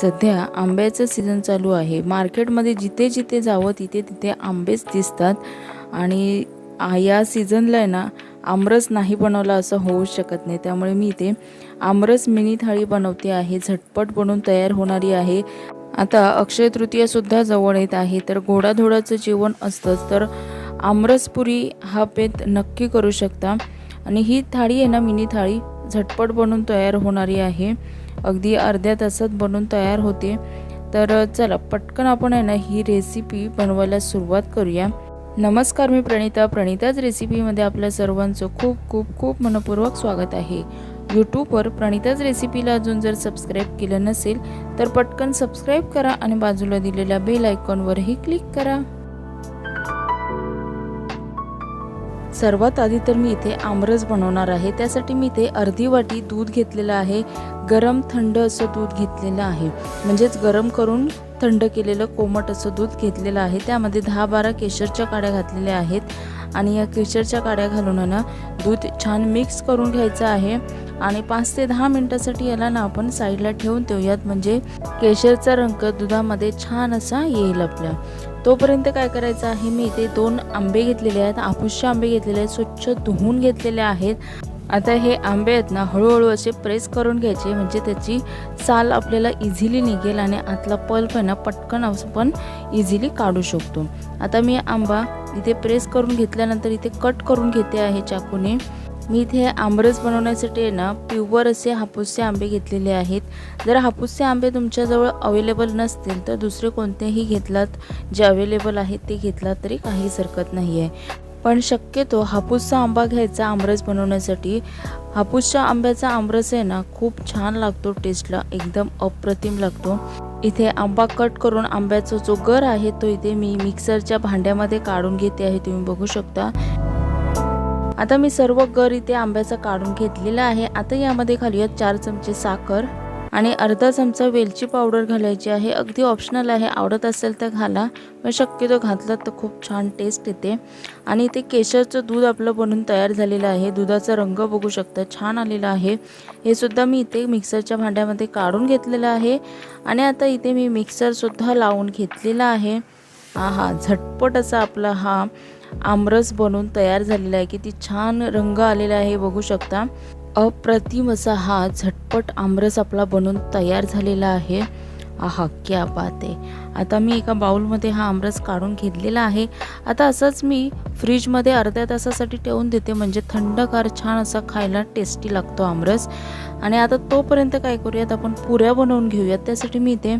सध्या आंब्याचं सीझन चालू आहे. मार्केटमध्ये जिथे जिथे जावं तिथे तिथे आंबेच दिसतात. आणि या सीझनला आहे ना आमरस नाही बनवला असं होऊ शकत नाही. त्यामुळे मी इथे आमरस मिनी थाळी बनवते आहे. झटपट बनवून तयार होणारी आहे. आता अक्षय तृतीयासुद्धा जवळ येत आहे. तर घोडाधोडाचं जेवण असतंच. तर आमरसपुरी हा पेत नक्की करू शकता. आणि ही थाळी आहे ना मिनी थाळी झटपट बनवून तयार होणारी आहे. अगदी अर्ध्या तासात बनवून तयार होते. तर चला पटकन आपण आहे ना ही रेसिपी बनवायला सुरुवात करूया. नमस्कार मी प्रणिता. प्रणिताच रेसिपीमध्ये आपल्या सर्वांचं खूप खूप खूप मनपूर्वक स्वागत आहे. यूट्यूबवर प्रणिताच रेसिपीला अजून जर सबस्क्राईब केलं नसेल तर पटकन सबस्क्राईब करा आणि बाजूला दिलेल्या बेल आयकॉनवरही क्लिक करा. सर्वात आधी तर मी इथे आमरस बनवणार आहे. त्यासाठी मी इथे अर्धी वाटी दूध घेतलेलं आहे. गरम थंड असं दूध घेतलेलं आहे. म्हणजेच गरम करून थंड केलेलं कोमट असं दूध घेतलेलं आहे. त्यामध्ये दहा बारा केशरच्या काड्या घातलेल्या आहेत. आणि या केशरच्या काड्या घालून ना दूध छान मिक्स करून घ्यायचं आहे. आणि पाच ते दहा मिनटासाठी याला ना आपण साईडला ठेवून ठेवूयात म्हणजे केशरचा रंग दुधामध्ये छान असा येईल आपल्या. तोपर्यंत काय करायचं आहे? मी इथे दोन आंबे घेतलेले आहेत. आपुसचे आंबे घेतलेले आहेत. स्वच्छ धुवून घेतलेले आहेत. आता हे आंबे आहेत ना हळूहळू असे प्रेस करून घ्यायचे. म्हणजे त्याची साल आपल्याला इझिली निघेल आणि आतला पल्प आहे ना पटकन आपण इझिली काढू शकतो. आता मी आंबा इथे प्रेस करून घेतल्यानंतर इथे कट करून घेते आहे चाकूने. मी इथे आमरस बनवण्यासाठी आहे ना प्युअर असे हापूसचे आंबे घेतलेले आहेत. जर हापूसचे आंबे तुमच्याजवळ अवेलेबल नसतील तर दुसरे कोणतेही घेतलात जे अवेलेबल आहेत ते घेतलात तरी काहीच हरकत नाही आहे पण शक्यतो हापूसचा आंबा घ्यायचा आमरस बनवण्यासाठी. हापूसच्या आंब्याचा आमरस आहे ना खूप छान लागतो टेस्टला एकदम अप्रतिम लागतो. इथे आंबा कट करून आंब्याचा जो गर आहे तो इथे मी मिक्सरच्या भांड्यामध्ये काढून घेते आहे तुम्ही बघू शकता. आता मी सर्व गर इथे आंब्याचा काढून घेतलेला आहे. आता यामध्ये घालूयात चार चमचे साखर आणि अर्धा चमचा वेलची पावडर घालायची आहे. अगदी ऑप्शनल आहे. आवडत असेल तर घाला. पण शक्यतो घातलं तर खूप छान टेस्ट येते. आणि इथे केशरचं दूध आपलं बनून तयार झालेलं आहे. दुधाचा रंग बघू शकता. छान आलेला आहे. हे सुद्धा मी इथे मिक्सरच्या भांड्यामध्ये काढून घेतलेलं आहे. आणि आता इथे मी मिक्सरसुद्धा लावून घेतलेला आहे. हा हा झटपट असा आपला हा आमरस बनून तयार झालेला आहे किती छान रंग आलेला आहे बघू शकता. अप्रतिम असा हा झटपट आमरस आपला बनून तयार झालेला आहे. आहा क्या बात आहे. आता मी एका बाउलमध्ये हा आमरस काढून घेतलेला आहे. आता असंच मी फ्रीजमध्ये अर्ध्या तासासाठी ठेवून देते. म्हणजे थंडगार छान असा खायला टेस्टी लागतो आमरस. आणि आता तोपर्यंत काय करूयात आपण पुऱ्या बनवून घेऊयात. त्यासाठी मी इथे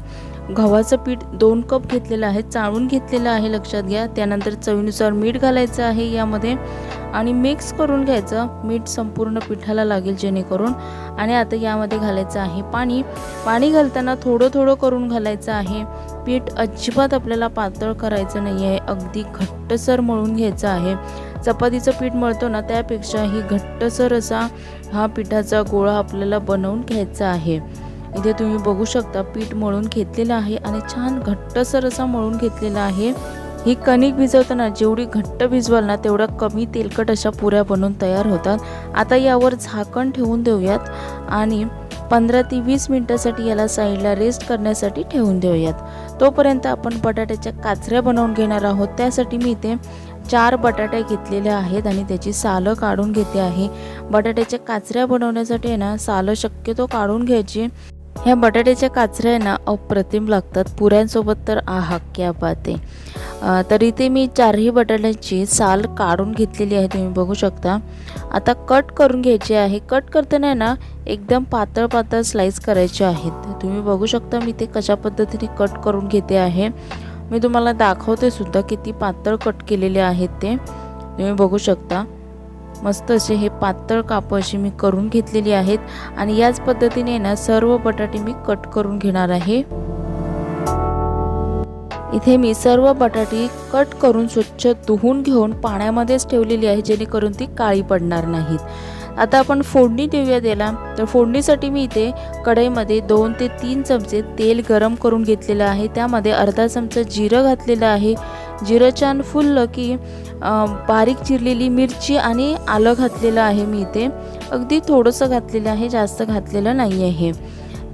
गव्हाचं पीठ दोन कप घेतलेलं आहे चाळून घेतलेलं आहे लक्षात घ्या. त्यानंतर चवीनुसार मीठ घालायचं आहे यामध्ये. आणि मिक्स करून घ्यायचं. मीठ संपूर्ण पिठाला लागेल जेणेकरून. आणि आता यामध्ये घालायचं आहे पाणी. पाणी घालताना थोडं थोडं करून घालायचं आहे. पीठ अजिबात आपल्याला पातळ करायचं नाही आहे अगदी घट्टसर मळून घ्यायचं आहे. चपातीचं पीठ मळतो ना त्यापेक्षाही घट्टसर असा हा पिठाचा गोळा आपल्याला बनवून घ्यायचा आहे. इथे तुम्ही बघू शकता पीठ मळून घेतलेलं आहे आणि छान घट्टसर असा मळून घेतलेला आहे. ही कणिक भिजवताना जेवढी घट्ट भिजवाल ना तेवढ्या कमी तेलकट अशा पुऱ्या बनवून तयार होतात. आता यावर झाकण ठेवून देऊयात आणि पंधरा ते वीस मिनटासाठी याला साईडला रेस्ट करण्यासाठी ठेवून देऊयात. तोपर्यंत आपण बटाट्याच्या काचऱ्या बनवून घेणार आहोत. त्यासाठी मी इथे चार बटाटे घेतलेले आहेत आणि त्याची सालं काढून घेते आहे. बटाट्याच्या काचऱ्या बनवण्यासाठी आहे ना सालं शक्यतो काढून घ्यायची. ह्या बटाट्याच्या काचऱ्या आहे ना अप्रतिम लागतात. पुऱ्यांसोबत तर आहा क्या बात आहे. तर इथे मी चारही बटाट्याची साल काढून घेतलेली आहे तुम्ही बघू शकता. आता कट करून घ्यायची आहे. कट करताना आहे ना एकदम पातळ पातळ स्लाईस करायचे आहेत. तुम्ही बघू शकता मी ते कशा पद्धतीने कट करून घेते आहे. मी तुम्हाला दाखवते सुद्धा किती पातळ कट केलेले आहेत ते. तुम्ही बघू शकता. मस्त असे हे पातळ कापं अशी मी करून घेतलेली आहेत. आणि याच पद्धतीने ना सर्व बटाटे मी कट करून घेणार आहे. इथे मी सर्व बटाटे कट करून स्वच्छ धुवून घेऊन पाण्यामध्येच ठेवलेली आहे जेणेकरून ती काळी पडणार नाहीत. आता आपण फोडणी देऊया त्याला. तर फोडणीसाठी मी इथे कढईमध्ये दोन ते तीन चमचे तेल गरम करून घेतलेलं आहे. त्यामध्ये अर्धा चमचा जिरं घातलेलं आहे. जिरं छान फुललं की बारीक चिरलेली मिरची आणि आलं घातलेलं आहे मी इथे. अगदी थोडंसं घातलेलं आहे जास्त घातलेलं नाही आहे.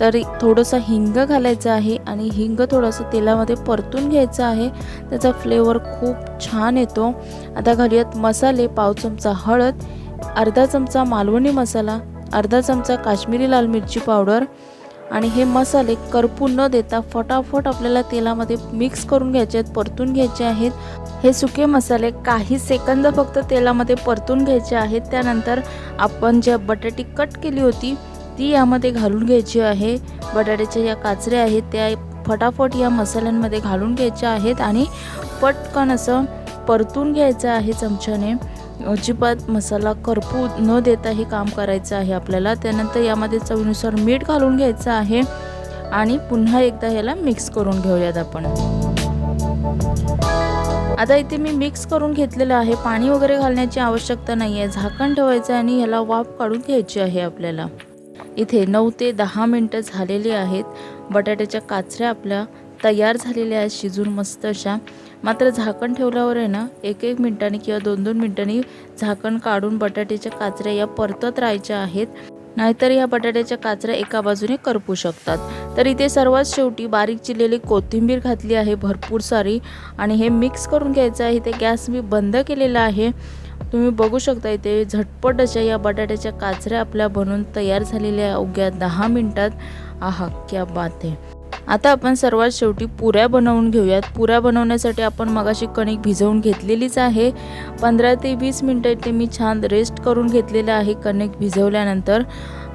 तर थोडंसं हिंग घालायचं आहे आणि हिंग थोडंसं तेलामध्ये परतून घ्यायचं आहे. त्याचा फ्लेवर खूप छान येतो. आता घालूयात मसाले पाव चमचा हळद अर्धा चमचा मालवणी मसाला अर्धा चमचा काश्मीरी लाल मिरची पावडर आणि हे मसाले करपू न देता फटाफट आपल्याला तेलामध्ये मिक्स करून घ्यायचे आहेत परतून घ्यायचे आहेत. हे सुके मसाले काही सेकंद फक्त तेलामध्ये परतून घ्यायचे आहेत. त्यानंतर आपण ज्या बटाटी कट केली होती ती यामध्ये घालून घ्यायची आहे. बटाट्याच्या या काचऱ्या आहेत त्या फटाफट या मसाल्यांमध्ये घालून घ्यायच्या आहेत आणि पटकन असं परतून घ्यायचं आहे चमच्याने. अजिबात मसाला करपू न देता हे काम करायचं आहे आपल्याला. त्यानंतर यामध्ये चवीनुसार मीठ घालून घ्यायचं आहे आणि पुन्हा एकदा ह्याला मिक्स करून घेऊयात आपण. आता इथे मी मिक्स करून घेतलेलं आहे. पाणी वगैरे घालण्याची आवश्यकता नाही आहे झाकण ठेवायचं आहे आणि ह्याला वाफ काढून घ्यायची आहे आपल्याला. इथे नऊ ते दहा मिनटं झालेली आहेत. बटाट्याच्या काचऱ्या आपल्या तयार झालेल्या आहेत. शिजून मस्त अशा मात्र झाकण ठेवल्यावर आहे ना एक एक मिनिटांनी किंवा दोन दोन मिनिटांनी झाकण काढून बटाट्याच्या काचऱ्या या परतत राहायच्या आहेत. नाहीतर या बटाट्याच्या काचऱ्या एका बाजूने करपू शकतात. तर इथे सर्वात शेवटी बारीक चिरलेली कोथिंबीर घातली आहे भरपूर सारी. आणि हे मिक्स करून घ्यायचं आहे. इथे गॅस मी बंद केलेला आहे. तुम्ही बघू शकता इथे झटपट अशा या बटाट्याच्या काचऱ्या आपल्या बनवून तयार झालेल्या अवघ्या दहा मिनटात. आहा क्या बात आहे. आता आपण सर्वात शेवटी पुऱ्या बनवून घेऊयात. पुऱ्या बनवण्यासाठी आपण मगाशी कणिक भिजवून घेतलेलीच आहे. पंधरा ते वीस मिनटं इथे मी छान रेस्ट करून घेतलेलं आहे कणिक भिजवल्यानंतर.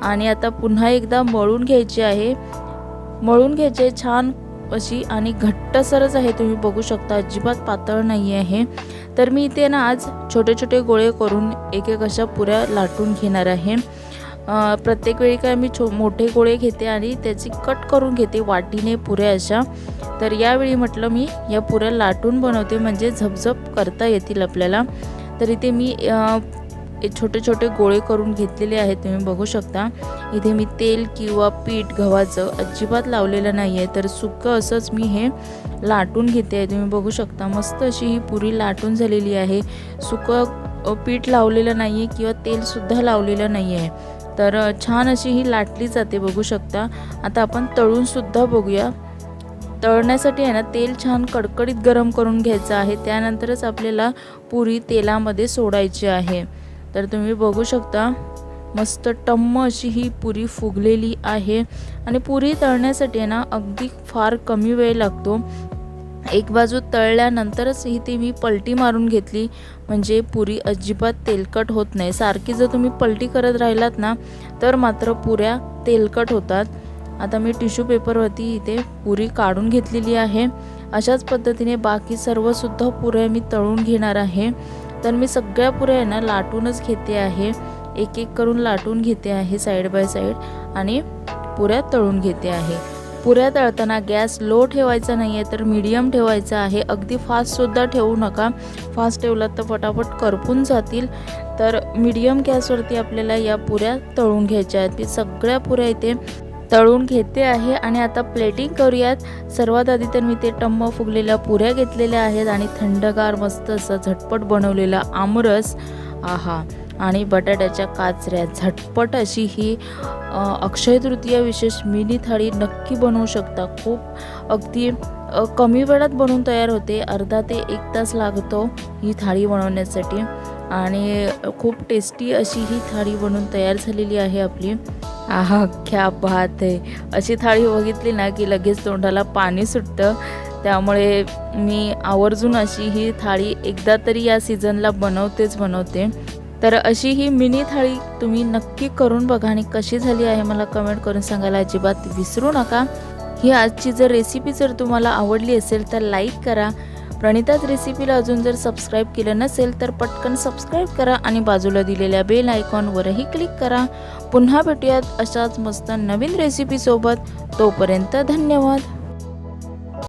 आणि आता पुन्हा एकदा मळून घ्यायची आहे. मळून घ्यायचे छान अशी आणि घट्टसरच आहे. तुम्ही बघू शकता अजिबात पातळ नाही आहे तर मी इथे ना आज छोटे छोटे गोळे करून एक एक अशा पुऱ्या लाटून घेणार आहे. प्रत्येक वेळी काय मी छो मोठे गोळे घेते आणि त्याची कट करून घेते वाटीने पुऱ्या अशा. तर यावेळी म्हटलं मी या पुऱ्या लाटून बनवते म्हणजे झपझप करता येतील आपल्याला. तर इथे मी छोटे छोटे गोळे करून घेतलेले आहेत तुम्ही बघू शकता. इथे मी तेल किंवा पीठ गव्हाचं अजिबात लावलेलं नाही आहे तर सुकं असंच मी हे लाटून घेते आहे. तुम्ही बघू शकता मस्त अशी ही पुरी लाटून झालेली आहे. सुकं पीठ लावलेलं नाही आहे किंवा तेलसुद्धा लावलेलं नाही आहे तर छान अशी ही लाटली जाते बघू शकता. आता आपण तळूनसुद्धा बघूया. तळण्यासाठी आहे ना तेल छान कडकडीत गरम करून घ्यायचं आहे. त्यानंतरच आपल्याला पुरी तेलामध्ये सोडायची आहे. तर तुम्ही बघू शकता मस्त टम्म अशी ही पुरी फुगलेली आहे. आणि पुरी तळण्यासाठी आहे ना अगदी फार कमी वेळ लागतो. एक बाजू तळल्यानंतरच ही ती मी पलटी मारून घेतली. म्हणजे पुरी अजिबात तेलकट होत नाही. सारखी जर तुम्ही पलटी करत राहिलात ना तर मात्र पुऱ्या तेलकट होतात. आता मी टिश्यू पेपरवरती इथे पुरी काढून घेतलेली आहे. अशाच पद्धतीने बाकी सर्वसुद्धा पुऱ्या मी तळून घेणार आहे. तर मी सगळ्या पुऱ्या आहे ना लाटूनच घेते आहे. एक एक करून लाटून घेते आहे साईड बाय साईड. आणि पुऱ्या तळून घेते आहे. पुऱ्या तळताना गॅस लो ठेवायचा नाही आहे तर मीडियम ठेवायचा आहे. अगदी फास्टसुद्धा ठेवू नका. फास्ट ठेवलात तर फटाफट करपून जातील. तर मीडियम गॅसवरती आपल्याला या पुऱ्या तळून घ्यायच्या आहेत. मी सगळ्या पुऱ्या इथे तळून घेते आहे आणि आता प्लेटिंग करूयात. सर्वात आधी तर मी ते टम्म फुगलेल्या पुऱ्या घेतलेल्या आहेत आणि थंडगार मस्त असं झटपट बनवलेला आमरस. आहा. आणि बटाट्याच्या काचऱ्या. झटपट अशी ही अक्षय तृतीया विशेष मिनी थाळी नक्की बनवू शकता. खूप अगदी कमी वेळात बनवून तयार होते. अर्धा ते एक तास लागतो ही थाळी बनवण्यासाठी. आणि खूप टेस्टी अशी ही थाळी बनवून तयार झालेली आहे आपली. आहा क्या बात आहे अशी थाळी बघितली ना की लगेच तोंडाला पाणी सुटतं. त्यामुळे मी आवर्जून अशी ही थाळी एकदा तरी या सीझनला बनवतेच बनवते. तर अशी ही मिनी थाळी तुम्ही नक्की करून बघा आणि कशी झाली आहे मला कमेंट करून सांगायला अजिबात विसरू नका. ही आजची जर रेसिपी जर तुम्हाला आवडली असेल तर लाईक करा. प्रणिताच रेसिपीला अजून जर सबस्क्राईब केलं नसेल तर पटकन सबस्क्राईब करा आणि बाजूला दिलेल्या बेल आयकॉनवरही क्लिक करा. पुन्हा भेटूयात अशाच मस्त नवीन रेसिपीसोबत तोपर्यंत धन्यवाद.